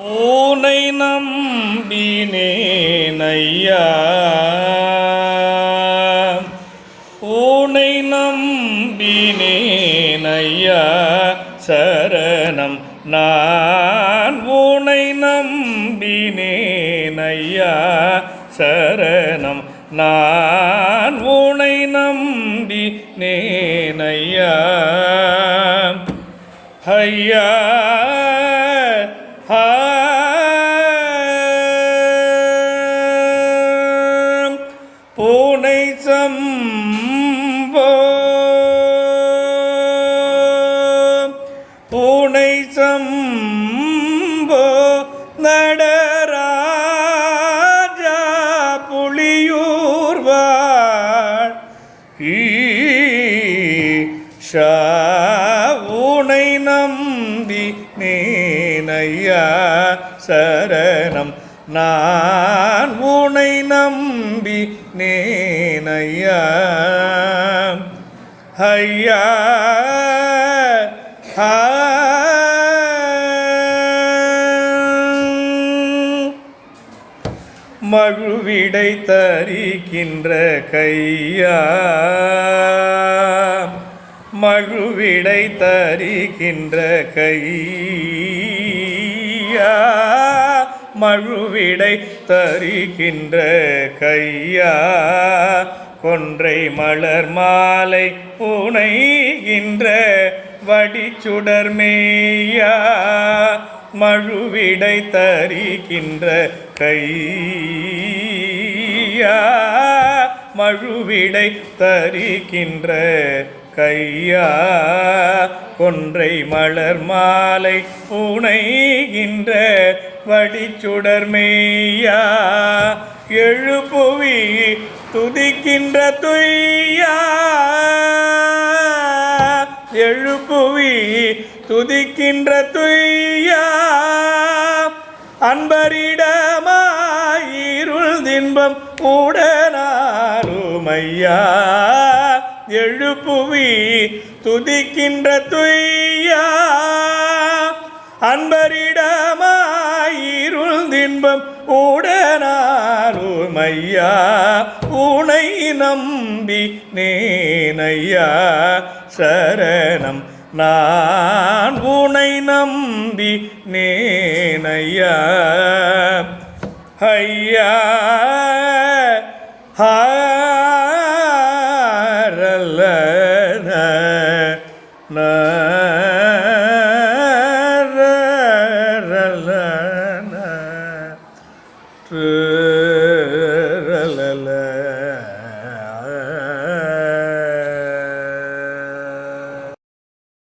ஊனை நம்பினேனையா ஊனை நம்பினேனையா சரணம் நான் ஊனை நம்பினேனையா சரணம் நான் ஊனை நம்பி நேனையா ஐயா. பூனை சம்போ பூனை சம்போ நட சரணம். நான் உனை நம்பி நேனையா? ஐயா ஆ. மழுவிடை தரிக்கின்ற கையா? மழுவிடை தரிக்கின்ற கையா மழுவிடை தருகின்ற கையா கொன்றை மலர் மாலை புனைகின்ற வடிச்சுடர் மேயா மழுவிடை தரிக்கின்ற கையா மழுவிடை தரிக்கின்ற கையா கொன்றை மலர் மாலை புனைகின்ற வடிச்சுடர் எழுப்புவி துதிக்கின்ற துய்யா. எழுப்புவி துதிக்கின்ற துய்யா. அன்பரிடமாயிருள் தின்பம் உடனாருமையா எழுப்புவி துதிக்கின்ற துய்யா. அன்பரிடமாயிருள் தின்பம் உடனாருமையா உனை நம்பி நேனையா. சரணம் நான் உனை நம்பி நேனையா. ஐயா ஹா. Äh,